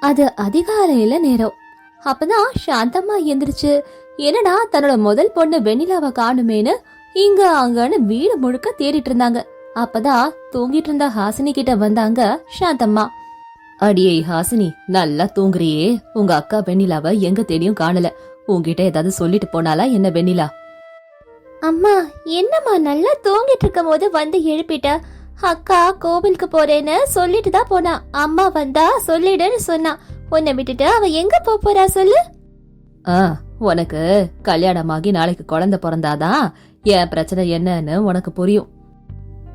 அது அதிகாலையில நேரம். அப்பதான் சாந்தம்மா எந்திரிச்சு என்னடா தன்னோட முதல் பொண்ணு வெண்ணிலாவை காணுமேனு இங்க அங்கன்னு வீடு முழுக்க தேடிட்டு இருந்தாங்க. அப்பதான் தூங்கிட்டு இருந்த ஹாசினி கிட்ட வந்தாங்க சாந்தம்மா. அடியே ஹாசினி நல்லா தூங்குறியே. உங்க அக்கா வெண்ணிலாவை எங்க தேடியும் காணல. உன்கிட்ட ஏதாவது சொல்லிட்டு போனாலா என்ன வெண்ணிலா? அம்மா என்னம்மா நல்லா தூங்கிட்டு இருக்கும் போது வந்து எழுப்பிட்ட? அக்கா கோவிலுக்கு போறேன்னு சொல்லிட்டு தான் போனா. அம்மா வந்தா சொல்லிடுன்னு சொன்னா. உன்னை விட்டுட்டு அவ எங்க போப் போறா சொல்லு. ஆ உனக்கு கல்யாணமாகி நாளைக்கு குழந்தை பிறந்தாதான் என் பிரச்சனை என்னன்னு உனக்கு புரியும்.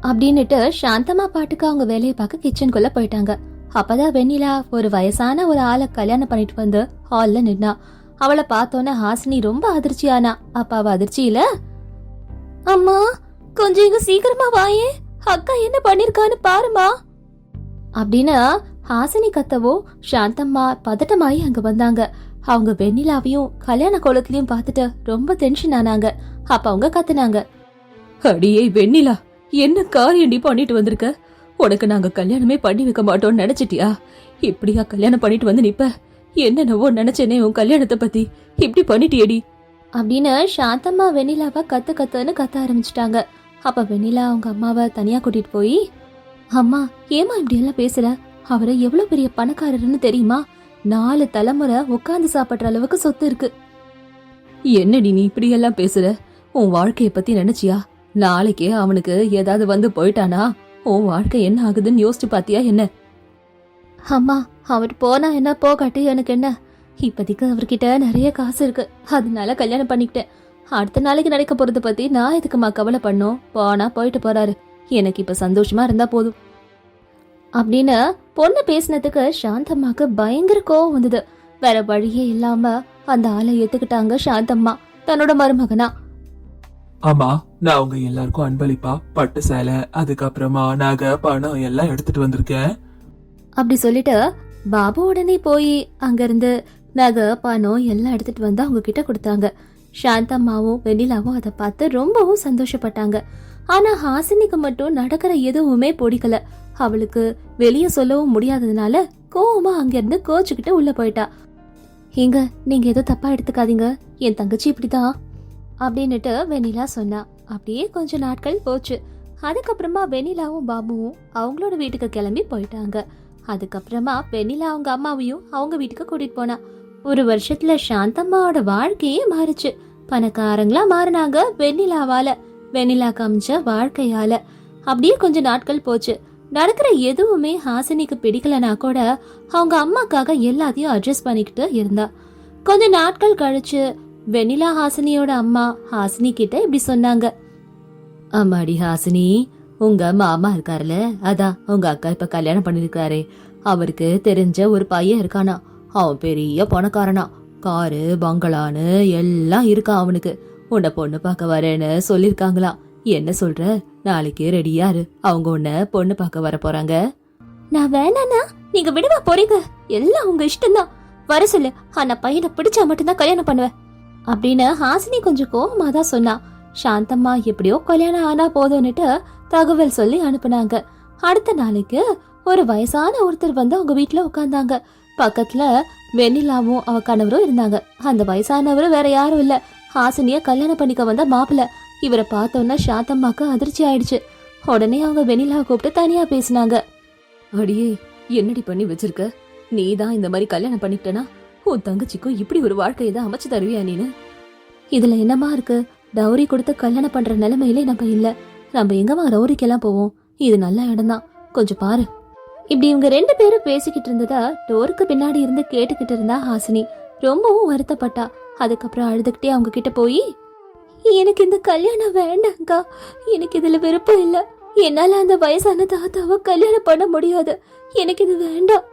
அப்படின்னுட்டு சாந்தமா பாட்டுக்கு அவங்க வேலையை பார்க்க கிச்சனுக்குள்ள போயிட்டாங்க. அப்பதான் வெண்ணிலா ஒரு வயசான ஒரு ஆளை கல்யாணம் பண்ணிட்டு வந்து ஹால்ல நின்னா. அவளை பார்த்தோன்னே ஹாசினி ரொம்ப அதிர்ச்சியானா. அப்ப அவ அதிர்ச்சியில அம்மா கொஞ்சம் இங்க சீக்கிரமா வாயே அக்கா என்ன பண்ணிருக்கான்னு பாருமா அப்படின்னு ஹாசினி கத்தவோ சாந்தம்மா பதட்டமாயி அங்க வந்தாங்க. அவங்க வெண்ணிலாவையும் கல்யாண கோலத்திலயும் பார்த்துட்டு ரொம்ப டென்ஷன் ஆனாங்க. அப்ப அவங்க கத்துனாங்க. அடியே வெண்ணிலா என்ன காரியண்டி பண்ணிட்டு வந்திருக்க? உனக்கு நாங்க கல்யாணமே பண்ணி வைக்க மாட்டோம்னு நினைச்சிட்டியா? இப்படியா கல்யாணம் பண்ணிட்டு வந்து நிப்ப? என்னென்னவோ நினைச்சேனே உன் கல்யாணத்தை பத்தி. இப்படி பண்ணிட்டியடி? அப்படின்னு சாந்தம்மா வெண்ணிலாவை கத்து கத்துன்னு கத்த ஆரம்பிச்சிட்டாங்க. அப்போ வெண்ணிலா அவங்க அம்மாவை தனியாக கூட்டிகிட்டு போய்? அம்மா ஏமா இப்படியெல்லாம் பேசுகிற அவரை எவ்வளோ பெரிய பணக்காரர்னு தெரியுமா? நாலு தலைமுறை உட்காந்து சாப்பிட்ற அளவுக்கு சொத்து இருக்கு. என்னடி நீ இப்படியெல்லாம் பேசுற? உன் வாழ்க்கையை பத்தி நினைச்சியா? நாளைக்கே அவனுக்கு ஏதாவது வந்து போயிட்டானா? உன் வாழ்க்கை என்ன ஆகுதுன்னு யோசிச்சு பாத்தியா என்ன? அம்மா அவர் போனா என்ன போகாட்டி எனக்கு என்ன? இப்போதைக்கு அவர்கிட்ட நிறைய காசு இருக்கு. அதனால கல்யாணம் பண்ணிக்கிட்டேன். அடுத்த நாளைக்கு நடக்க போறத பத்தி நான் எதுக்குமா கவலை பண்ணோம் போனா போயிட்டு போறாரு. எனக்கு இப்ப சந்தோஷமா இருந்தா போதும். அப்படின்னு பொண்ணு பேசினதுக்கு சாந்தம்மாக்கு பயங்கர கோவம் வந்தது. வேற வழியே இல்லாம அந்த ஆளை ஏத்துக்கிட்டாங்க சாந்தம்மா தன்னோட மருமகனா. ஆமா நான் உங்க எல்லாருக்கும் அன்பளிப்பா பட்டு சேலை அதுக்கப்புறமா நகை பணம் எல்லாம் எடுத்துட்டு வந்திருக்கேன். அப்படி சொல்லிட்டு பாபு உடனே போய் அங்கிருந்து நகை பணம் எல்லாம் எடுத்துட்டு வந்து அவங்க கிட்ட கொடுத்தாங்க. சாந்தம்மாவும் வெண்ணிலாவும் அதை பார்த்து ரொம்பவும் சந்தோஷப்பட்டாங்க. ஆனா ஹாசினிக்கு மட்டும் நடக்கிற எதுவுமே பிடிக்கல. அவளுக்கு வெளியே சொல்லவும் முடியாததுனால கோவமா அங்கிருந்து கோச்சுக்கிட்டு உள்ள போயிட்டா. இங்க நீங்க ஏதோ தப்பா எடுத்துக்காதீங்க. என் தங்கச்சி இப்படிதான் அப்படின்னுட்டு வெண்ணிலா சொன்னா. அப்படியே கொஞ்ச நாட்கள் போச்சு. அதுக்கப்புறமா வெண்ணிலாவும் பாபுவும் அவங்களோட வீட்டுக்கு கிளம்பி போயிட்டாங்க. அதுக்கப்புறமா வெண்ணிலா அவங்க அம்மாவையும் அவங்க வீட்டுக்கு கூட்டிட்டு போனா. ஒரு வருஷத்துல சாந்தம்மாவோட வாழ்க்கையே மாறுச்சு. பணக்காரங்களா மாறினாங்க வெண்ணிலாவால. வெண்ணிலா காமிச்ச வாழ்க்கையால. அப்படியே கொஞ்ச நாட்கள் போச்சு. நடக்கிற எதுவுமே ஹாசினிக்கு பிடிக்கலனா கூட அவங்க அம்மாக்காக எல்லாத்தையும் அட்ஜஸ்ட் பண்ணிக்கிட்டு இருந்தா. கொஞ்ச நாட்கள் கழிச்சு வெண்ணிலா ஹாசினியோட அம்மா ஹாசினி கிட்ட இப்படி சொன்னாங்க. அம்மாடி ஹாசினி உங்க மாமா இருக்காருல்ல அதான் உங்க அக்கா இப்ப கல்யாணம் பண்ணிருக்காரு. அவருக்கு தெரிஞ்ச ஒரு பையன் இருக்கானா அவன் பெரிய பணக்காரனா. காரு பங்களான்னு எல்லாம் இருக்கா அவனுக்கு. உன்னை பொண்ணு பார்க்க வரேன்னு சொல்லியிருக்காங்களா என்ன சொல்ற? நாளைக்கு ரெடியாரு அவங்க உன்னை பொண்ணு பார்க்க வர போறாங்க. நான் வேணானா நீங்க விடவா போறீங்க. எல்லாம் உங்க இஷ்டம்தான். வர சொல்லு. ஆனா பையனை பிடிச்சா மட்டும்தான் கல்யாணம் பண்ணுவேன். அப்படின்னு ஹாசினி கொஞ்சம் கோபமா தான் சொன்னா. சாந்தம்மா எப்படியோ கல்யாணம் ஆனா போதும்னுட்டு தகவல் சொல்லி அனுப்புனாங்க. அடுத்த நாளைக்கு ஒரு வயசான ஒருத்தர் வந்து அவங்க வீட்டுல உட்காந்தாங்க பக்கத்துல வெண்ணிலாவும் அவ கணவரும் இருந்தாங்க. அந்த வயசானவரும் வேற யாரும் இல்ல. ஹாசினிய கல்யாணம் பண்ணிக்க வந்த மாப்பிள்ள. இவரை பார்த்தோன்னா சாந்தம்மாக்கு அதிர்ச்சி ஆயிடுச்சு. உடனே அவங்க வெண்ணிலா கூப்பிட்டு தனியா பேசினாங்க. அடியே என்னடி பண்ணி வச்சிருக்க? நீ தான் இந்த மாதிரி கல்யாணம் பண்ணிக்கிட்டனா? உன் தங்கச்சிக்கும் இப்படி ஒரு வாழ்க்கையை தான் அமைச்சு தருவியா நீனு? இதுல என்னமா இருக்கு? டௌரி கொடுத்து கல்யாணம் பண்ற நிலைமையிலே நம்ம இல்ல. நம்ம எங்கம்மா ரவுரிக்கெல்லாம் போவோம்? இது நல்ல இடம்தான். கொஞ்சம் பாரு. இப்படி இவங்க ரெண்டு பேரும் பேசிக்கிட்டு இருந்ததா டோருக்கு பின்னாடி இருந்து கேட்டுக்கிட்டு இருந்தா ஹாசினி. ரொம்பவும் வருத்தப்பட்டா. அதுக்கப்புறம் அழுதுகிட்டே அவங்க கிட்ட போய் எனக்கு இந்த கல்யாணம் வேண்டாங்க்கா எனக்கு இதுல விருப்பம் இல்ல. என்னால அந்த வயசான தாத்தாவை கல்யாணம் பண்ண முடியாது. எனக்கு இது வேண்டாம்.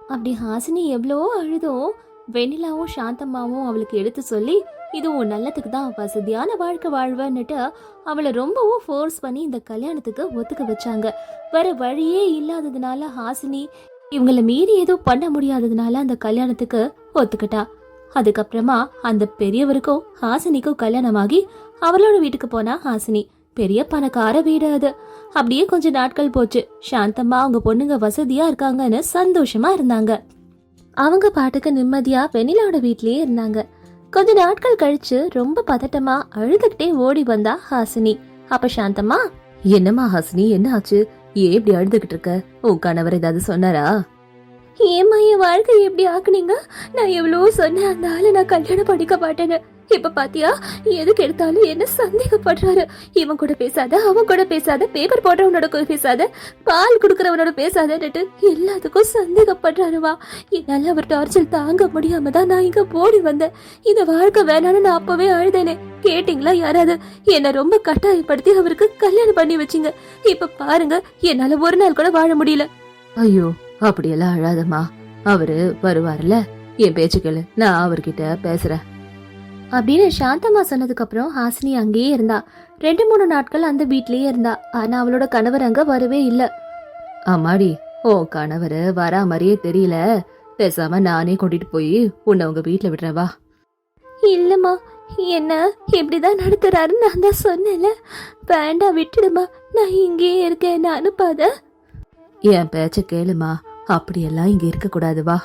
அப்படி ஹாசினி எவ்வளவோ அழுதும் வெண்ணிலாவும் சாந்தம்மாவும் அவளுக்கு எடுத்து சொல்லி இது உன் நல்லதுக்கு தான் வசதியான வாழ்க்கை வாழ்வன்னுட்டு அவளை ரொம்பவும் ஃபோர்ஸ் பண்ணி இந்த கல்யாணத்துக்கு ஒத்துக்க வச்சாங்க. வேற வழியே இல்லாததுனால ஹாசினி இவங்களை மீறி எதுவும் பண்ண முடியாததுனால அந்த கல்யாணத்துக்கு ஒத்துக்கிட்டா. அதுக்கப்புறமா அந்த பெரியவருக்கும் ஹாசினிக்கும் கல்யாணமாகி அவளோட வீட்டுக்கு போனா ஹாசினி. பெரிய பணக்கார வீடு அது. அப்படியே கொஞ்ச நாட்கள் போச்சு. சாந்தமா அவங்க பொண்ணுங்க வசதியா இருக்காங்கன்னு சந்தோஷமா இருந்தாங்க. அவங்க பாட்டுக்கு நிம்மதியா வெண்ணிலாவோட வீட்லயே இருந்தாங்க. கொஞ்ச நாட்கள் கழிச்சு ரொம்ப பதட்டமா அழுதுகிட்டே ஓடி வந்தா ஹாசினி. அப்ப சாந்தம்மா? என்னம்மா ஹாசினி என்ன ஆச்சு? ஏன் இப்படி அழுதுகிட்டு இருக்க? உன் கணவர் ஏதாவது சொன்னாரா? ஏம்மா என் வாழ்க்கை எப்படி ஆக்குனீங்க? நான் எவ்வளவோ சொன்னேன் அந்த ஆளை நான் கல்யாணம் பண்ணிக்க மாட்டேன்னு. இப்ப பாத்தியா? எதுக்கு எடுத்தாலும் என்ன சந்தேகப்படுறாரு? இவன் கூட பேசாத அவன் கூட பேசாத பேப்பர் போடுறவனோட கூட பேசாத பால் குடுக்கறவனோட பேசாதன்னுட்டு எல்லாத்துக்கும் சந்தேகப்படுறாருவா என்னால அவர் டார்ச்சல் தாங்க முடியாம தான் நான் இங்க போடி வந்தேன். இந்த வாழ்க்கை வேணாம்னு நான் அப்பவே அழுதேனே. கேட்டீங்களா யாராவது? என்ன ரொம்ப கட்டாயப்படுத்தி அவருக்கு கல்யாணம் பண்ணி வச்சிங்க. இப்ப பாருங்க என்னால ஒரு நாள் கூட வாழ முடியல. ஐயோ அப்படியெல்லாம் அழாதம்மா. அவரு வருவார்ல? என் பேச்சு கேளு நான் அவர்கிட்ட பேசுறேன். அப்படின்னு சாந்தம்மா சொன்னதுக்கு அப்புறம் ஹாசினி அங்கேயே இருந்தா. ரெண்டு மூணு நாட்கள் அந்த வீட்லயே இருந்தா. ஆனா அவளோட கணவர் அங்க வரவே இல்ல. அம்மாடி ஓ கணவர் வரா மாதிரியே தெரியல. பேசாம நானே கூட்டிட்டு போய் உன்னை உங்க வீட்ல விடுறேன் வா. இல்லம்மா என்ன இப்படிதான் நடத்துறாருன்னு நான் தான் சொன்னேன்ல. வேண்டாம் விட்டுடுமா. நான் இங்கேயே இருக்கேன் என்ன அனுப்பாத என் பேச்ச கேளுமா. அப்படியெல்லாம் இங்க இருக்க கூடாது வா.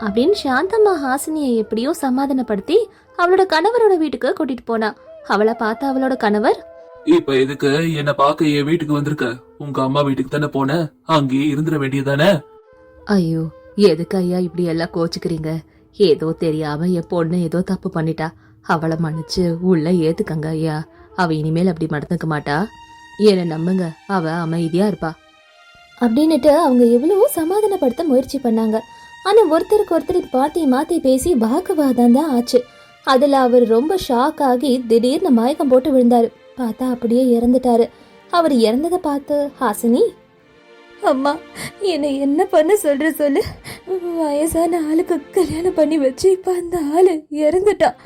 அப்படின்னு சாந்தம்மா ஹாசினியை எப்படியோ சமாதானப்படுத்தி அவளோட கணவரோட வீட்டுக்கு கூட்டிட்டு போனா. அவளை பார்த்த அவளோட கணவர் இப்ப எதுக்கு என்ன பார்க்க என் வீட்டுக்கு வந்திருக்க? உங்க அம்மா வீட்டுக்கு தானே போன? அங்கேயே இருந்துட வேண்டியதானே ஐயோ எதுக்கு ஐயா இப்படி எல்லாம் கோச்சுக்கிறீங்க? ஏதோ தெரியாம என் பொண்ணு ஏதோ தப்பு பண்ணிட்டா. அவளை மன்னிச்சு உள்ள ஏத்துக்கங்க ஐயா. அவ இனிமேல் அப்படி நடந்துக்க மாட்டா. என்ன நம்புங்க. அவ அமைதியா இருப்பா. அப்படின்னுட்டு அவங்க எவ்வளவோ சமாதானப்படுத்த முயற்சி பண்ணாங்க. ஆனா ஒருத்தருக்கு ஒருத்தர் மாத்தி மாத்தி பேசி வாக்குவாதம் தான் ஆச்சு. அதுல அவர் ரொம்ப ஷாக் ஆகி திடீர்னு மயக்கம் போட்டு விழுந்தாரு. பார்த்தா அப்படியே இறந்துட்டாரு. அவர் இறந்ததை பார்த்து ஹாசினி அம்மா என்னை என்ன பண்ண சொல்ற சொல்லு. வயசான ஆளுக்கு கல்யாணம் பண்ணி வச்சு இப்ப அந்த ஆளு இறந்துட்டான்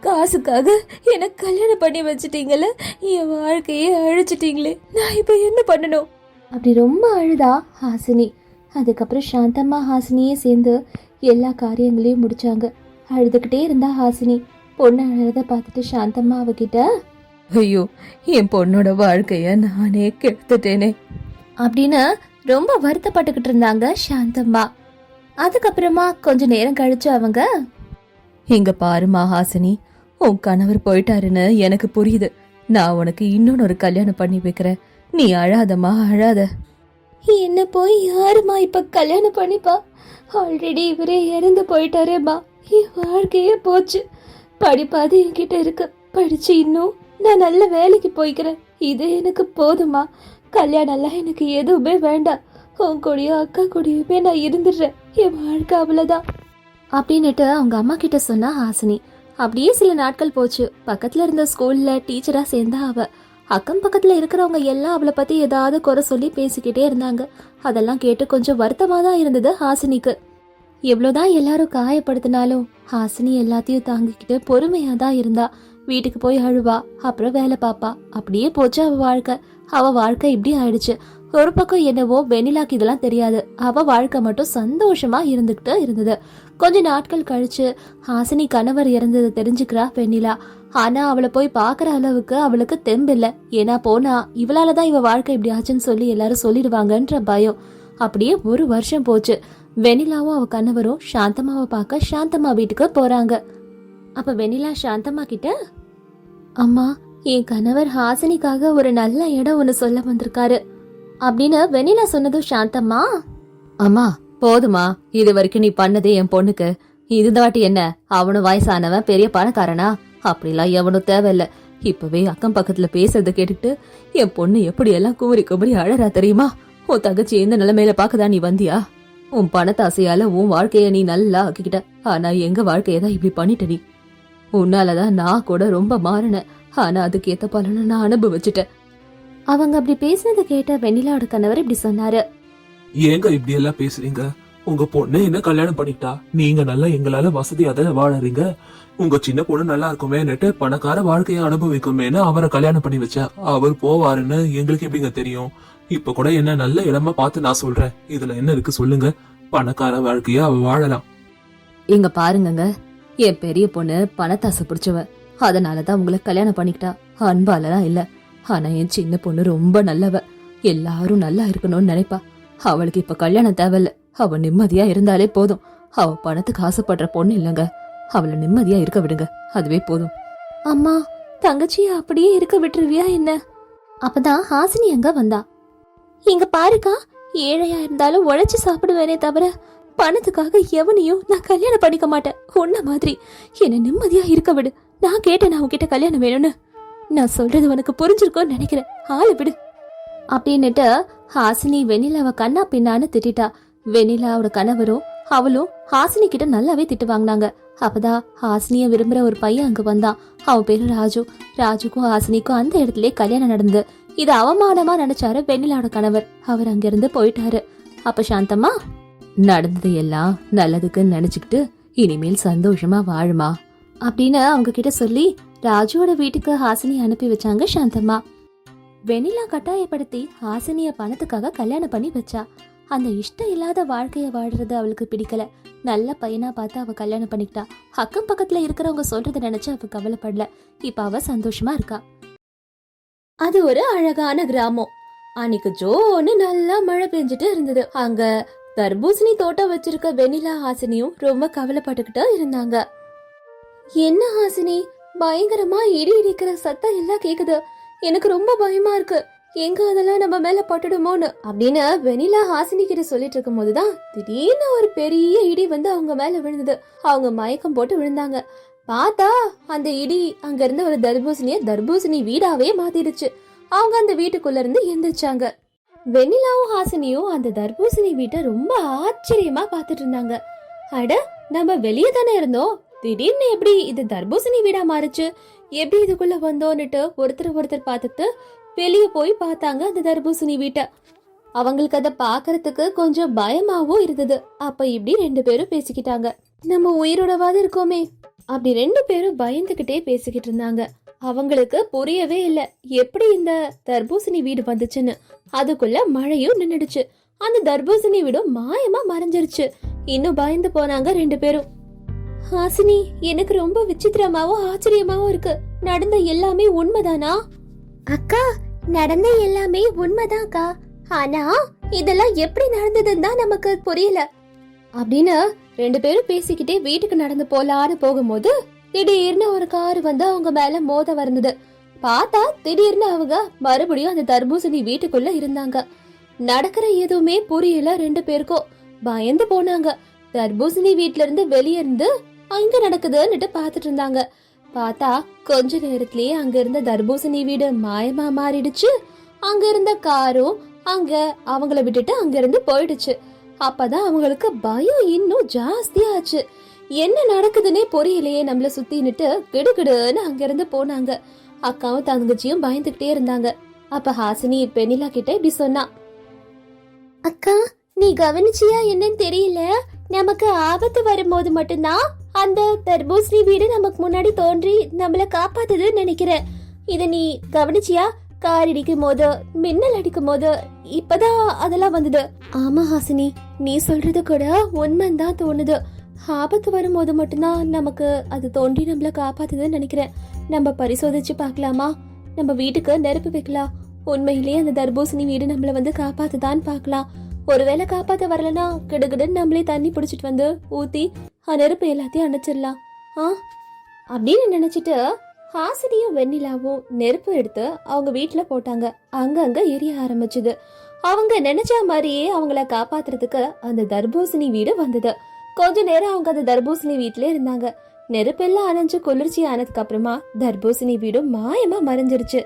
காசுக்காக என்னை கல்யாணம் பண்ணி வச்சிட்டீங்கல்ல? என் வாழ்க்கையே அழிச்சிட்டீங்களே. நான் இப்ப என்ன பண்ணணும்? அப்படி ரொம்ப அழுதா ஹாசினி. அதுக்கப்புறம் சாந்தம்மா ஹாசினியே சேர்ந்து எல்லா காரியங்களையும் முடிச்சாங்க. அழுதுகிட்டே இருந்தா ஹாசினி. பொண்ணு அழுத பார்த்துட்டு சாந்தம்மா அவகிட்ட ஐயோ என் பொண்ணோட வாழ்க்கைய நானே கெடுத்துட்டேனே. அப்படின்னு ரொம்ப வருத்தப்பட்டுக்கிட்டு இருந்தாங்க சாந்தம்மா. அதுக்கப்புறமா கொஞ்ச நேரம் கழிச்சு அவங்க இங்க பாருமா ஹாசினி உன் கணவர் போயிட்டாருன்னு எனக்கு புரியுது. நான் உனக்கு இன்னொன்னு ஒரு கல்யாணம் பண்ணி வைக்கிறேன். நீ அழாதம்மா அழாத. என்ன போய் யாருமா இப்ப கல்யாணம் பண்ணிப்பா? ஆல்ரெடி இவரே இறந்து போயிட்டாரேம்மா. என் வாழ்க்கையே போச்சு. படிப்பாது என்கிட்ட இருக்கு. படிச்சு இன்னும் நான் நல்ல வேலைக்கு போய்க்கிறேன். இது எனக்கு போதுமா? கல்யாணம் எல்லாம் எனக்கு எதுவுமே வேண்டாம். உன் கூடயோ அக்கா கூடயுமே நான் இருந்துடுறேன். என் வாழ்க்கை அவ்வளோதான் அப்படின்னுட்டு அவங்க அம்மா கிட்ட சொன்னா ஹாசினி. அப்படியே சில நாட்கள் போச்சு. பக்கத்துல இருந்த ஸ்கூல்ல டீச்சரா சேர்ந்தா அவ. அக்கம் பக்கத்துல இருக்கிறவங்க எல்லாம் அவளை பத்தி ஏதாவது குறை சொல்லி பேசிக்கிட்டே இருந்தாங்க. அதெல்லாம் கேட்டு கொஞ்சம் வருத்தமா தான் இருந்தது ஹாசினிக்கு. எவ்வளோதான் எல்லாரும் காயப்படுத்தினாலும் ஹாசினி எல்லாத்தையும் தாங்கிக்கிட்டு பொறுமையா தான் இருந்தா. வீட்டுக்கு போய் அழுவா அப்புறம் வேலை பாப்பா. அப்படியே போச்சு அவ வாழ்க்கை. அவ வாழ்க்கை இப்படி ஆயிடுச்சு. ஒரு பக்கம் என்னவோ வெண்ணிலாக்கு இதெல்லாம் தெரியாது. அவ வாழ்க்கை மட்டும் சந்தோஷமா இருந்துகிட்டு இருந்தது. கொஞ்ச நாட்கள் கழிச்சு ஹாசினி கணவர் இறந்ததை தெரிஞ்சுக்கிறா வெண்ணிலா. ஆனா அவளை போய் பார்க்குற அளவுக்கு அவளுக்கு தெம்பில்ல. ஏன்னா போனா இவளாலதான் இவ வாழ்க்கை இப்படி ஆச்சுன்னு சொல்லி எல்லாரும் சொல்லிடுவாங்கன்ற பயம். அப்படியே ஒரு வருஷம் போச்சு. வெனிலாவும் அவ கணவரும் சாந்தம்மாவை பார்க்க சாந்தம்மா வீட்டுக்கு போறாங்க. அப்ப வெண்ணிலா சாந்தம்மா கிட்ட அம்மா என் கணவர் ஹாசினிக்காக ஒரு நல்ல இடம் ஒன்று சொல்ல வந்திருக்காரு. அப்படின்னு வெண்ணிலா சொன்னதும் சாந்தம்மா அம்மா போதுமா இது வரைக்கும் நீ பண்ணதே என் பொண்ணுக்கு. இது வாட்டி என்ன? அவனும் வயசானவன் பெரிய பணக்காரனா? அப்படிலாம் எவனும் தேவையில்ல. இப்பவே அக்கம் பக்கத்துல பேசுறத கேட்டுட்டு என் பொண்ணு எப்படி எல்லாம் குமரி குமரி அழறா தெரியுமா? உன் தங்கச்சி எந்த நிலைமையில பாக்கதான் நீ வந்தியா? உன் பணத்தாசையால உன் வாழ்க்கைய நீ நல்லா ஆக்கிக்கிட்ட. ஆனா எங்க வாழ்க்கைய தான் இப்படி பண்ணிட்ட நீ? உன்னாலதான் நான் கூட ரொம்ப மாறினேன் ஆனா அதுக்கு ஏத்த பலனை நான் அனுபவிச்சுட்டேன். அவங்க அப்படி பேசினதை கேட்ட வெண்ணிலாவோட கணவர் இப்படி சொன்னாரு. ஏங்க இப்படி எல்லாம் பேசுறீங்க? உங்க பொண்ணு என்ன கல்யாணம் பண்ணிட்டா? நீங்க நல்லா எங்களால வசதியா தானே வாழறீங்க? உங்க சின்ன பொண்ணு நல்லா இருக்குமேன்னுட்டு பணக்கார வாழ்க்கையை அனுபவிக்குமேன்னு அவரை கல்யாணம் பண்ணி வச்சேன் அவர் போவாருன்னு எங்களுக்கு எப்படிங்க தெரியும்? இப்ப கூட என்ன நல்ல இடமா பார்த்து நான் சொல்றேன். இதுல என்ன இருக்கு சொல்லுங்க. பணக்கார வாழ்க்கைய அவ வாழலாம். இங்க பாருங்கங்க. என் பெரிய பொண்ணு பணத்தாசை பிடிச்சவ. அதனாலதான் உங்களை கல்யாணம் பண்ணிக்கிட்டா. அன்பாலலாம் இல்ல. ஆனா என் சின்ன பொண்ணு ரொம்ப நல்லவ. எல்லாரும் நல்லா இருக்கணும்னு நினைப்பா. அவளுக்கு இப்ப கல்யாணம் தேவையில்ல. அவ நிம்மதியா இருந்தாலே போதும். அவ பணத்துக்கு ஆசைப்படுற பொண்ணு இல்லைங்க. அவளை நிம்மதியா இருக்க விடுங்க. அதுவே போதும். அம்மா தங்கச்சிய அப்படியே இருக்க விட்டுருவியா என்ன? அப்பதான் ஹாசினி அங்க வந்தா. இங்க பாருக்கா ஏழையா இருந்தாலும் உழைச்சு சாப்பிடுவேனே தவிர பணத்துக்காக எவனையும் நான் கல்யாணம் பண்ணிக்க மாட்டேன். உன்ன மாதிரி. என்ன நிம்மதியா இருக்க விடு. நான் கேட்டேன் நான் உன்கிட்ட கல்யாணம் வேணும்னு. நான் சொல்றது உனக்கு புரிஞ்சிருக்கோன்னு நினைக்கிறேன். ஆளை விடு. அப்படின்னுட்டு ஹாசினி வெண்ணிலாவை கண்ணா பின்னான்னு திட்டிட்டா. வெண்ணிலாவோட கணவரும் அவளும் ஹாசினி கிட்ட நல்லாவே திட்டு வாங்கினாங்க. அப்பதான் ஹாசினிய விரும்புற ஒரு பையன் அங்க வந்தான். அவன் பேரு ராஜு. ராஜுக்கும் ஹாசினிக்கும் அந்த இடத்துல கல்யாணம் நடந்தது. இது அவமானமா நினைச்சாரு வெண்ணிலாவோட கணவர். அவர் அங்கிருந்து போயிட்டாரு. அப்ப சாந்தம்மா நடந்தது எல்லாம் நல்லதுக்குன்னு நினைச்சுக்கிட்டு இனிமேல் சந்தோஷமா வாழுமா? அப்படின்னு அவங்க கிட்ட சொல்லி ராஜுவோட வீட்டுக்கு ஹாசினி அனுப்பி வச்சாங்க சாந்தம்மா. வெண்ணிலா கட்டாயப்படுத்தி ஹாசினிய பணத்துக்காக கல்யாணம் பண்ணி வச்சா. அந்த இஷ்டம் இல்லாத வாழ்க்கைய வாழ்றது அவளுக்கு பிடிக்கல. நல்ல பையனா பார்த்து அவ கல்யாணம் பண்ணிக்கிட்டா. அக்கம் பக்கத்துல இருக்கிறவங்க சொல்றத நினைச்சு அவ கவலைப்படல. இப்ப அவ சந்தோஷமா இருக்கா? அது ஒரு அழகான கிராமம். அன்னைக்கு ஜோன்னு நல்லா மழை பெஞ்சிட்டு இருந்தது. அங்க தர்பூசணி தோட்டம் வச்சிருக்க வெண்ணிலா ஹாசினியும் ரொம்ப கவலைப்பட்டுக்கிட்டு இருந்தாங்க. என்ன ஹாசினி? பயங்கரமா இடி இடிக்கிற சத்தம் எல்லாம் கேக்குது. எனக்கு ரொம்ப பயமா இருக்கு. எங்க அதெல்லாம் நம்ம மேல பட்டுடுமோன்னு? அப்படின்னு வெனிலா ஹாசினி கிட்ட சொல்லிட்டு இருக்கும் போதுதான் திடீர்னு ஒரு பெரிய இடி வந்து அவங்க மேல விழுந்தது. அவங்க மயக்கம் போட்டு விழுந்தாங்க. பார்த்தா அந்த இடி அங்க இருந்த ஒரு தர்பூசணிய தர்பூசணி வீடாவே மாத்திடுச்சு. அவங்க அந்த வீட்டுக்குள்ள இருந்து எந்திரிச்சாங்க. வெண்ணிலாவும் ஹாசினியும் அந்த தர்பூசணி வீட்டை ரொம்ப ஆச்சரியமா பார்த்துட்டு இருந்தாங்க. அட நம்ம வெளியே தானே இருந்தோம். திடீர்னு எப்படி இது தர்பூசணி வீடா மாறுச்சு? எப்படி இதுக்குள்ள வந்தோன்னுட்டு ஒருத்தர் ஒருத்தர் பார்த்துட்டு வெளியே போய் பார்த்தாங்க அந்த தர்பூசணி வீட்டை. அவங்களுக்கு அதை பாக்குறதுக்கு கொஞ்சம் பயமாவும் இருந்தது. அப்ப இப்படி ரெண்டு பேரும் பேசிக்கிட்டாங்க. நம்ம உயிரோடவாது இருக்கோமே. அப்படி ரெண்டு பேரும் பயந்துகிட்டே பேசிக்கிட்டு இருந்தாங்க. அவங்களுக்கு புரியவே இல்லை. எப்படி இந்த தர்பூசணி வீடு வந்துச்சுன்னு. அதுக்குள்ள மழையும் நின்னுடுச்சு. அந்த தர்பூசணி வீடும் மாயமா மறைஞ்சிருச்சு. இன்னும் பயந்து போனாங்க ரெண்டு பேரும். ஹாசினி எனக்கு ரொம்ப விசித்திரமாவும் ஆச்சரியமாவும் இருக்கு. நடந்த எல்லாமே உண்மைதானா? அக்கா நடந்த எல்லாமே உண்மைதான் அக்கா ஆனா இதெல்லாம் எப்படி நடந்ததுன்னு தான் நமக்கு புரியல. அப்படின்னு ரெண்டு பேரும் பேசிக்கிட்டே வீட்டுக்கு நடந்து போலான்னு போகும்போது திடீர்னு ஒரு கார் வந்து அவங்க மேல மோத வந்தது. பார்த்தா திடீர்னு அவங்க மறுபடியும் அந்த தர்பூசணி வீட்டுக்குள்ள இருந்தாங்க. நடக்கிற எதுவுமே புரியல ரெண்டு பேருக்கும். பயந்து போனாங்க. தர்பூசணி வீட்ல இருந்து வெளியே இருந்து அங்க நடக்குதுன்னுட்டு பார்த்துட்டு இருந்தாங்க. பார்த்தா கொஞ்ச நேரத்திலேயே அங்க இருந்த தர்பூசணி வீடு மாயமா மாறிடுச்சு. அங்க இருந்த காரும் அங்க அவங்கள விட்டுட்டு அங்க இருந்து போயிடுச்சு. அப்பதான் அவங்களுக்கு பயம் இன்னும் ஜாஸ்தியாச்சு. என்ன நடக்குதுன்னே புரியலையே நம்மள சுத்தின்னுட்டு கிடுகிடுன்னு அங்கிருந்து போனாங்க. அக்காவும் தங்கச்சியும் பயந்துகிட்டே இருந்தாங்க. அப்ப ஹாசினி பெனிலா கிட்ட இப்படி சொன்னா. அக்கா நீ கவனிச்சியா என்னன்னு தெரியல. நமக்கு ஆபத்து வரும்போது மட்டும்தான் அந்த தர்பூசணி வீடு நமக்கு முன்னாடி தோன்றி நம்மள காப்பாத்துதுன்னு நினைக்கிறேன். இத நீ கவனிச்சியா? கார் இடிக்கும் போது மின்னல் அடிக்கும் போது இப்பதான் அதெல்லாம் வந்தது. ஆமா ஹாசினி நீ சொல்றது கூட உண்மைதான் தோணுது. ஆபத்து வரும்போது மட்டும்தான் நமக்கு அது தோன்றி நம்மள காப்பாத்துதுன்னு நினைக்கிறேன். நம்ம பரிசோதிச்சு பார்க்கலாமா? நம்ம வீட்டுக்கு நெருப்பு வைக்கலாம். உண்மையிலேயே அந்த தர்பூசணி வீடு நம்மள வந்து காப்பாத்துதான்னு பார்க்கலாம். ஒருவேளை காப்பாத்த வரலனா கிடுகிடுன்னு நம்மளே தண்ணி பிடிச்சிட்டு வந்து ஊத்தி நெருப்பு எல்லாத்தையும் அணைச்சிடலாம். ஆ? அப்படின்னு நினைச்சிட்டு ஹாசினியும் வெண்ணிலாவும் நெருப்பு எடுத்து அவங்க வீட்டில் போட்டாங்க. அங்கங்க எரிய ஆரம்பிச்சுது. அவங்க நினைச்ச மாதிரியே அவங்கள காப்பாத்துறதுக்கு அந்த தர்பூசணி வீடு வந்தது. கொஞ்ச நேரம் அவங்க அந்த தர்பூசணி வீட்டிலே இருந்தாங்க. நெருப்பெல்லாம் அணைஞ்சு குளிர்ச்சி ஆனதுக்கு அப்புறமா தர்பூசணி வீடும் மாயமா மறைஞ்சிருச்சு.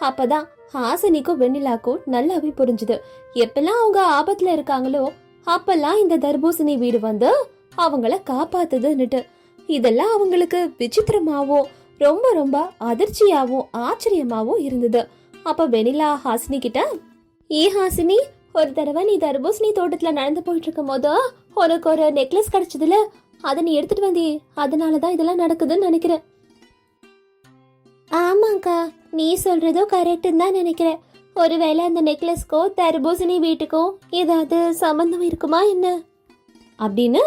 அப்பதான் ஹாசினிக்கும் வெண்ணிலாக்கும் நல்லாவே புரிஞ்சுது. எப்பெல்லாம் அவங்க ஆபத்துல இருக்காங்களோ அப்பெல்லாம் இந்த தர்பூசணி வீடு வந்து அவங்கள காப்பாத்துதுன்னுட்டு. இதெல்லாம் அவங்களுக்கு விசித்திரமாவும் ரொம்ப ரொம்ப அதிர்ச்சியாவும் ஆச்சரியமாவும் இருந்தது. அப்ப வெனிலா ஹாசினி கிட்ட ஏ ஹாசினி ஒரு தடவை நீ தர்பூசணி தோட்டத்துல நடந்து போயிட்டு இருக்கும் போது உனக்கு ஒரு நெக்லஸ் கிடைச்சதுல அதை நீ எடுத்துட்டு அதனால அதனாலதான் இதெல்லாம் நடக்குதுன்னு நினைக்கிறேன். ஆமாக்கா நீ சொல்றதோ கரெக்டுன்னு தான் நினைக்கிறேன். ஒருவேளை அந்த நெக்லஸ்க்கோ தர்பூசணி வீட்டுக்கோ ஏதாவது சம்பந்தம் இருக்குமா என்ன? அப்படின்னு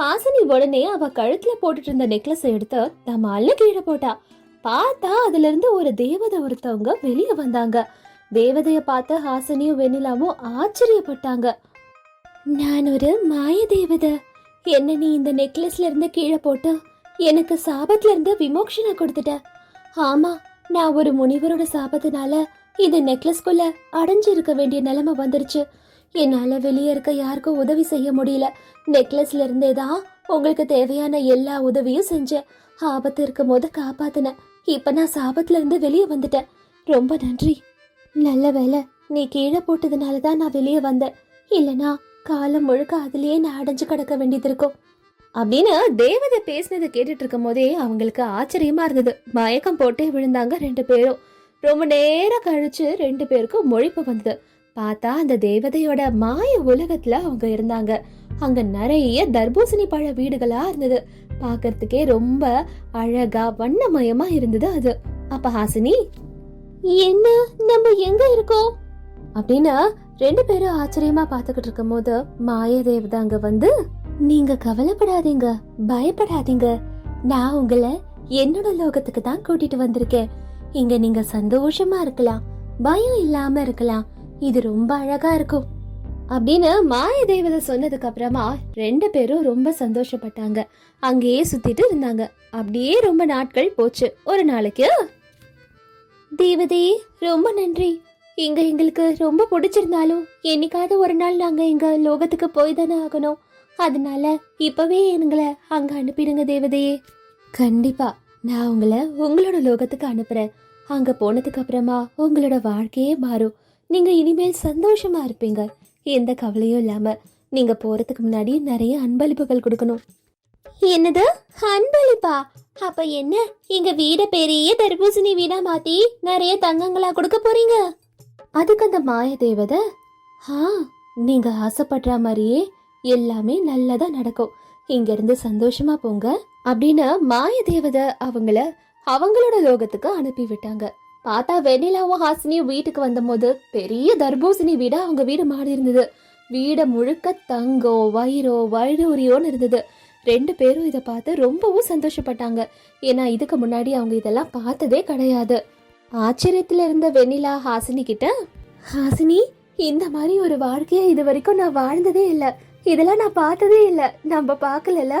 ஹாசினி உடனே அவ கழுத்துல போட்டுட்டு இருந்த நெக்லஸ் எடுத்து தமால்னு கீழே போட்டா. பார்த்தா அதுல இருந்து ஒரு தேவதை ஒருத்தவங்க வெளியே வந்தாங்க. தேவதைய பார்த்து ஹாசினியும் வெண்ணிலாவும் ஆச்சரியப்பட்டாங்க. நான் ஒரு மாய தேவதை. என்ன நீ இந்த நெக்லஸ்ல இருந்து கீழே போட்டு எனக்கு சாபத்துல இருந்து விமோக்ஷனை கொடுத்துட்ட. ஆமா நான் ஒரு முனிவரோட சாபத்தினால இந்த நெக்லஸ்குள்ள அடைஞ்சு இருக்க வேண்டிய நிலைமை வந்துருச்சு. என்னால வெளியே இருக்க யாருக்கும் உதவி செய்ய முடியல. நெக்லஸ்ல இருந்தே தான் உங்களுக்கு தேவையான எல்லா உதவியும் செஞ்சேன். ஆபத்து இருக்கும் போது காப்பாத்தினேன். இப்ப நான் சாபத்துல இருந்து வெளியே வந்துட்டேன். ரொம்ப நன்றி. நல்ல வேலை நீ கீழே போட்டதுனால தான் நான் வெளியே வந்தேன். இல்லனா காலம் முழுக்க அதுலயே நான் அடைஞ்சு கிடக்க வேண்டியது இருக்கும். அப்படின்னு தேவதை பேசினதை கேட்டுட்டு இருக்கும் போதே அவங்களுக்கு ஆச்சரியமா இருந்தது. மயக்கம் போட்டே விழுந்தாங்க ரெண்டு பேரும். ரொம்ப நேரம் கழிச்சு ரெண்டு பேருக்கும் மொழிப்பு வந்தது. பார்த்தா அந்த தேவதையோட மாய உலகத்துல அவங்க இருந்தாங்க. அங்க நிறைய தர்பூசணி பழ வீடுகளா இருந்தது. பார்க்கறதுக்கே ரொம்ப அழகா வண்ணமயமா இருந்தது அது. அப்ப ஹாசினி என்ன? நம்ம எங்க இருக்கோம்? அப்படின்னு ரெண்டு பேரும் ஆச்சரியமா பாத்துக்கிட்டு இருக்கும் போது மாய தேவதை அங்க வந்து நீங்க கவலைப்படாதீங்க பயப்படாதீங்க. நான் உங்களை என்னோட லோகத்துக்கு தான் கூட்டிட்டு வந்திருக்கேன். இங்க நீங்க சந்தோஷமா இருக்கலாம் பயம் இல்லாம இருக்கலாம். இது ரொம்ப அழகா இருக்கும். அப்படின்னு மாய தேவதை சொன்னதுக்கு அப்புறமா ரெண்டு பேரும் ரொம்ப சந்தோஷப்பட்டாங்க. அங்கேயே சுத்திட்டு இருந்தாங்க. அப்படியே ரொம்ப நாட்கள் போச்சு. ஒரு நாளைக்கு. தேவதே ரொம்ப நன்றி. இங்க எங்களுக்கு ரொம்ப பிடிச்சிருந்தாலும் என்னைக்காவது ஒரு நாள் நாங்க எங்க லோகத்துக்கு போய் தானே ஆகணும். அதனால இப்பவே எங்களை அங்க அனுப்பிடுங்க தேவதையே கண்டிப்பா நான் உங்களை உங்களோட லோகத்துக்கு அனுப்புறேன். அங்க போனதுக்கு அப்புறமா உங்களோட வாழ்க்கையே மாறும். நீங்கள் இனிமேல் சந்தோஷமாக இருப்பீங்க. எந்த கவலையும் இல்லாமல் நீங்கள் போகிறதுக்கு முன்னாடி நிறைய அன்பளிப்புகள் கொடுக்கணும். என்னது? அன்பளிப்பா? அப்ப என்ன? எங்க வீட பெரிய தர்பூசணி வீடா மாத்தி நிறைய தங்கங்களா கொடுக்க போறீங்க? அதுக்கு அந்த மாய தேவதை? ஆ நீங்க ஆசைப்படுற மாதிரியே எல்லாமே நல்லதா நடக்கும். இங்க இருந்து சந்தோஷமா போங்க அப்படின்னு மாய தேவதை அவங்கள அவங்களோட லோகத்துக்கு அனுப்பி விட்டாங்க. பார்த்தா வெண்ணிலாவும் ஹாசினியும் வீட்டுக்கு வந்தபோது பெரிய தர்பூசணி வீடா அவங்க வீடு மாடி இருந்தது. வீட முழுக்க தங்கம் வயிறோ வழுவுரியோன்னு இருந்தது. ரெண்டு பேரும் இதை பார்த்து ரொம்பவும் சந்தோஷப்பட்டாங்க. ஏன்னா இதுக்கு முன்னாடி அவங்க இதெல்லாம் பார்த்ததே கிடையாது. ஆச்சரியத்துல இருந்த வெண்ணிலா ஹாசினி கிட்ட ஹாசினி இந்த மாதிரி ஒரு வாழ்க்கையை இது வரைக்கும் நான் வாழ்ந்ததே இல்லை. இதெல்லாம் நான் பார்த்ததே இல்லை. நம்ம பார்க்கலல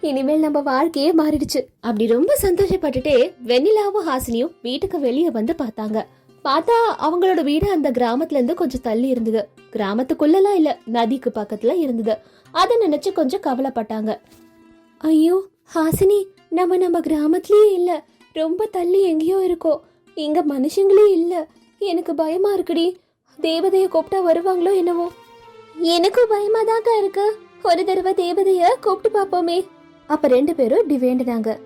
இனிமேல் நம்ம வாழ்க்கையே மாறிடுச்சு. அப்படி ரொம்ப சந்தோஷப்பட்டுட்டே வெண்ணிலாவும் ஹாசினியும் வீட்டுக்கு வெளியே வந்து பார்த்தாங்க. பார்த்தா அவங்களோட வீடு அந்த கிராமத்துல இருந்து கொஞ்சம் தள்ளி இருந்தது. கிராமத்துக்குள்ளலாம் இல்ல நதிக்கு பக்கத்துல இருந்தது. அதை நினைச்சு கொஞ்சம் கவலைப்பட்டாங்க. ஐயோ ஹாசினி நம்ம நம்ம கிராமத்திலேயே இல்ல. ரொம்ப தள்ளி எங்கேயோ இருக்கோம் இங்க மனுஷங்களே இல்ல. எனக்கு பயமா இருக்குடி. தேவதைய கூப்பிட்டா வருவாங்களோ என்னவோ. எனக்கும் பயமா தாங்க இருக்கு. ஒரு தடவை தேவதைய கூப்பிட்டு பாப்போமே அப்ப ரெண்டு பேரும் இப்படி வேண்டுனாங்க.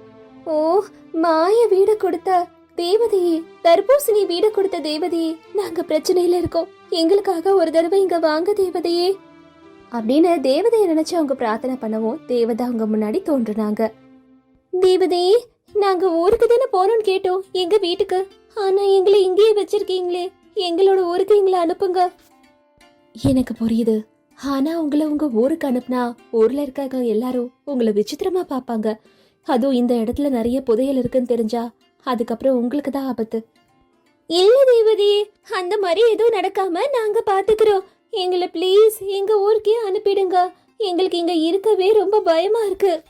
ஓ மாய வீடு கொடுத்த தேவதையே தர்பூசணி வீடு கொடுத்த தேவதையே நாங்க பிரச்சனையில இருக்கோம். எங்களுக்காக ஒரு தடவை இங்க வாங்க தேவதையே. அப்படின்னு தேவதையை நினைச்சு அவங்க பிரார்த்தனை பண்ணவும் தேவதை அவங்க முன்னாடி தோன்றுனாங்க. தேவதையே நாங்க ஊருக்கு தானே போறோம்னு கேட்டோம். எங்க வீட்டுக்கு? ஆனா எங்களை இங்கேயே வச்சிருக்கீங்களே. எங்களோட ஊருக்கு எங்களை அனுப்புங்க. எனக்கு புரியுது. ஆனா உங்களை உங்க ஊருக்கு அனுப்புனா ஊர்ல இருக்காங்க எல்லாரும் உங்களை விசித்திரமா பார்ப்பாங்க அதுவும் இந்த இடத்துல நிறைய புதையல் இருக்குன்னு தெரிஞ்சா அதுக்கப்புறம் உங்களுக்கு தான் ஆபத்து. இல்ல தேவதி அந்த மாதிரி எதுவும் நடக்காம நாங்க பாத்துக்கிறோம். எங்களை ப்ளீஸ் எங்க ஊருக்கே அனுப்பிடுங்க. எங்களுக்கு இங்க இருக்கவே ரொம்ப பயமா இருக்கு.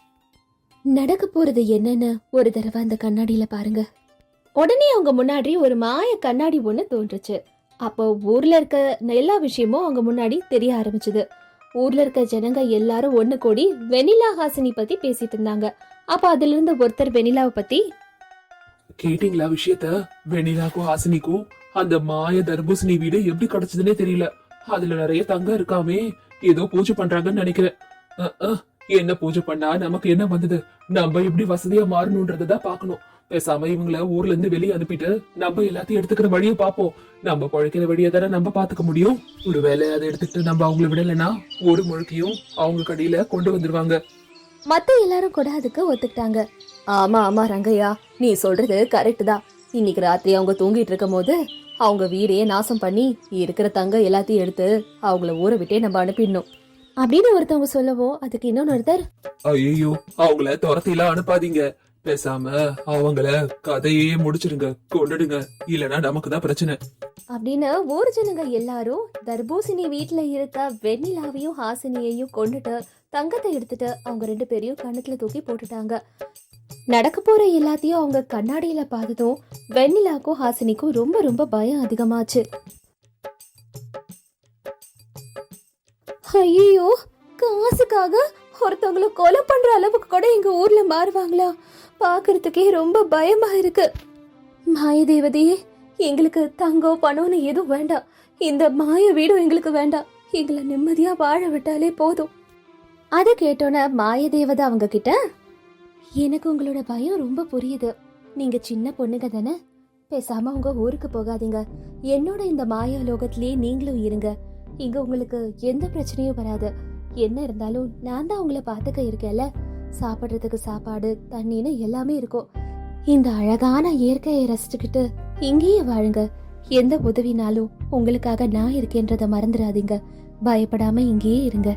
நடக்க போறது என்னன்னு ஒரு தடவை அந்த கண்ணாடியில பாருங்க. உடனே அவங்க முன்னாடி ஒரு மாய கண்ணாடி ஒண்ணு தோன்றுச்சு. அப்போ ஊர்ல இருக்க எல்லா விஷயமும் அவங்க முன்னாடி தெரிய ஆரம்பிச்சது. ஊர்ல இருக்க ஜனங்க எல்லாரும் ஒண்ணு கூடி வெனிலா ஹாசினி பத்தி பேசிட்டு இருந்தாங்க. அப்ப அதுல இருந்து ஒருத்தர் வெனிலாவை பத்தி கேட்டீங்களா விஷயத்த? வெனிலாக்கும் ஹாசினிக்கும் அந்த மாய தர்பூசணி வீடு எப்படி கிடைச்சதுன்னே தெரியல. அதுல நிறைய தங்கம் இருக்காமே ஏதோ பூஜை பண்றாங்கன்னு நினைக்கிறேன். என்ன பூஜை பண்ணா நமக்கு என்ன வந்தது? நம்ம எப்படி வசதியா மாறணும்ன்றதை பாக்கணும் பேசாம இவங்கள ஊர்ல இருந்து வெளியே அனுப்பிட்டு நம்ம எல்லாத்தையும் எடுத்துக்கிற வழியை பார்ப்போம். நம்ம பழைக்கிற வழியை தானே நம்ம பாத்துக்க முடியும். ஒருவேளை அதை எடுத்துக்கிட்டு நம்ம அவங்கள விடலைன்னா ஊர் முழுக்கையும் அவங்க கடையில கொண்டு வந்துருவாங்க. மத்த எல்லாரும் கூட அதுக்கு ஒத்துக்கிட்டாங்க. ஆமா ஆமா ரங்கையா நீ சொல்றது கரெக்ட் தான். இன்னைக்கு ராத்திரி அவங்க தூங்கிட்டு இருக்கும் போது அவங்க வீடையே நாசம் பண்ணி இருக்கிற தங்க எல்லாத்தையும் எடுத்து அவங்கள ஊரை விட்டே நம்ம அனுப்பிடணும். அப்படின்னு ஒருத்தவங்க சொல்லவும் அதுக்கு இன்னொன்னு ஒருத்தர். ஐயோ அவங்கள துரத்திலாம் அனுப்பாதீங்க. பேசாம அவங்கள கதையே முடிச்சிருங்க கொண்டுடுங்க. இல்லனா நமக்கு தான் பிரச்சனை. அப்படின்னு ஊர் ஜனங்க எல்லாரும் தர்பூசணி வீட்ல இருக்க வெண்ணிலாவையும் ஹாசினியையும் கொண்டுட்டு தங்கத்தை எடுத்துட்டு அவங்க ரெண்டு பேரையும் கண்ணத்துல தூக்கி போட்டுட்டாங்க. நடக்க போற எல்லாத்தையும் அவங்க கண்ணாடியில பார்த்ததும் வெண்ணிலாக்கும் ஹாசினிக்கும் ரொம்ப ரொம்ப பயம் அதிகமாச்சு. ஐயோ காசுக்காக ஒருத்தவங்கள கொலை பண்ற அளவுக்கு கூட எங்க ஊர்ல மாறுவாங்களா? பாக்குறதுக்கே ரொம்ப பயமா இருக்கு. மாயதேவதையே எங்களுக்கு தங்கம் பணம்னு எதுவும் வேண்டாம் இந்த மாய வீடும் எங்களுக்கு வேண்டாம் எங்களை நிம்மதியா வாழ விட்டாலே போதும். அதை கேட்டோன்னே மாயதேவதை அவங்க கிட்ட எனக்கு உங்களோட பயம் ரொம்ப புரியுது. நீங்க சின்ன பொண்ணுங்க தானே? பேசாம உங்க ஊருக்கு போகாதீங்க. என்னோட இந்த மாயா லோகத்திலேயே நீங்களும் இருங்க. இங்க உங்களுக்கு எந்த பிரச்சனையும் வராது. என்ன இருந்தாலும் நான் தான் உங்களை பாத்துக்க இருக்கேன்ல. சாப்பிட்றதுக்கு சாப்பாடு தண்ணின்னு எல்லாமே இருக்கும். இந்த அழகான இயற்கையை ரசிச்சுக்கிட்டு இங்கேயே வாழுங்க. எந்த உதவினாலும் உங்களுக்காக நான் இருக்கேன்றத மறந்துடாதீங்க. பயப்படாம இங்கேயே இருங்க.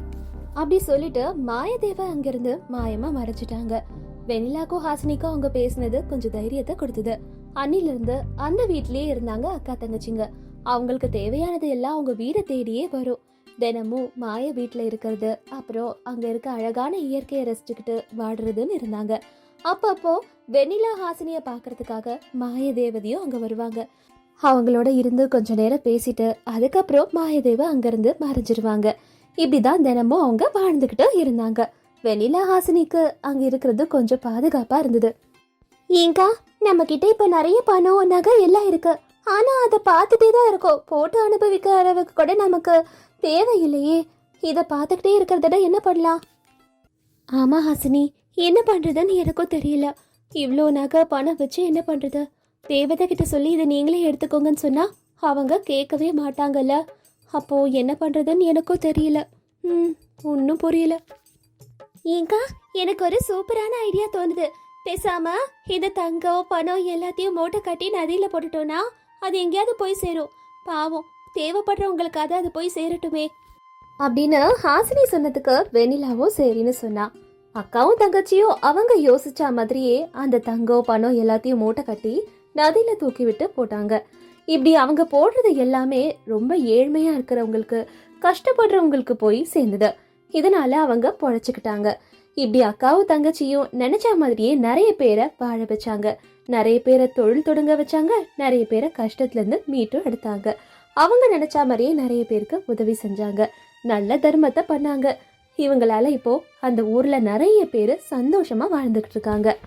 அப்படி சொல்லிட்டு மாயதேவ அங்கிருந்து மாயமா மறைச்சிட்டாங்க வெண்ணிலாக்கும் ஹாசினிக்கும் அவங்க பேசினது கொஞ்சம் தைரியத்தை கொடுத்தது. அன்னில இருந்து அந்த வீட்லயே இருந்தாங்க அக்கா தங்கச்சிங்க. அவங்களுக்கு தேவையானது எல்லாம் அவங்க வீடை தேடியே வரும். தினமும் மாய வீட்டில் இருக்கிறது. அப்புறம் அங்கே இருக்க அழகான இயற்கையை ரசிச்சுக்கிட்டு வாடுறதுன்னு இருந்தாங்க. அப்பப்போ வெண்ணிலா ஹாசினியை பார்க்கறதுக்காக மாய மாயதேவதையும் அங்கே வருவாங்க. அவங்களோட இருந்து கொஞ்ச நேரம் பேசிட்டு அதுக்கப்புறம் மாயதேவ அங்கேருந்து மறைஞ்சிருவாங்க. இப்படிதான் தினமும் அவங்க வாழ்ந்துக்கிட்டு இருந்தாங்க. வெண்ணிலா ஹாசினிக்கு அங்கே இருக்கிறது கொஞ்சம் பாதுகாப்பாக இருந்தது. ஏங்கா நம்ம கிட்ட இப்போ நிறைய பணம் நகை எல்லாம் இருக்கு. ஆனால் அதை பார்த்துட்டே தான் இருக்கோம். போட்டு அனுபவிக்கிற அளவுக்கு கூட நமக்கு தேவையில்லையே. இதை பார்த்துக்கிட்டே இருக்கிறத என்ன பண்ணலாம்? ஆமா ஹாசினி. என்ன பண்றதுன்னு எனக்கும் தெரியல. இவ்வளோ நகை பணம் வச்சு என்ன பண்றது? தேவதை கிட்ட சொல்லி இதை நீங்களே எடுத்துக்கோங்கன்னு சொன்னா அவங்க கேட்கவே மாட்டாங்கல்ல. அப்போ என்ன பண்றதுன்னு எனக்கும் தெரியல. ம் ஒன்றும் புரியல. ஏங்கா எனக்கு ஒரு சூப்பரான ஐடியா தோணுது. பேசாம இந்த தங்கம் பணம் எல்லாத்தையும் மூட்டை கட்டி நதியில போட்டுட்டோம்னா அது எங்கேயாவது போய் சேரும். பாவம் தேவைப்படுறவங்களுக்காக அது போய் சேரட்டுமே. அப்படின்னு ஹாசினி சொன்னதுக்கு வெண்ணிலாவும் சரின்னு சொன்னா. அக்காவும் தங்கச்சியும் அவங்க யோசிச்ச மாதிரியே அந்த தங்கம் பணம் எல்லாத்தையும் மூட்டை கட்டி நதியில தூக்கி விட்டு போட்டாங்க. இப்படி அவங்க போடுறது எல்லாமே ரொம்ப ஏழ்மையா இருக்கிறவங்களுக்கு கஷ்டப்படுறவங்களுக்கு போய் சேர்ந்தது. இதனால அவங்க பொழைச்சுக்கிட்டாங்க. இப்படி அக்காவும் தங்கச்சியும் நினைச்ச மாதிரியே நிறைய பேரை வாழ வச்சாங்க. நிறைய பேரை தொழில் தொடங்க வச்சாங்க. நிறைய பேரை கஷ்டத்துல இருந்து மீட்டும் எடுத்தாங்க. அவங்க நினைச்ச மாதிரியே நிறைய பேருக்கு உதவி செஞ்சாங்க. நல்ல தர்மத்தை பண்ணாங்க. இவங்களால இப்போ அந்த ஊர்ல நிறைய பேர் சந்தோஷமா வாழ்ந்துகிட்டு இருக்காங்க.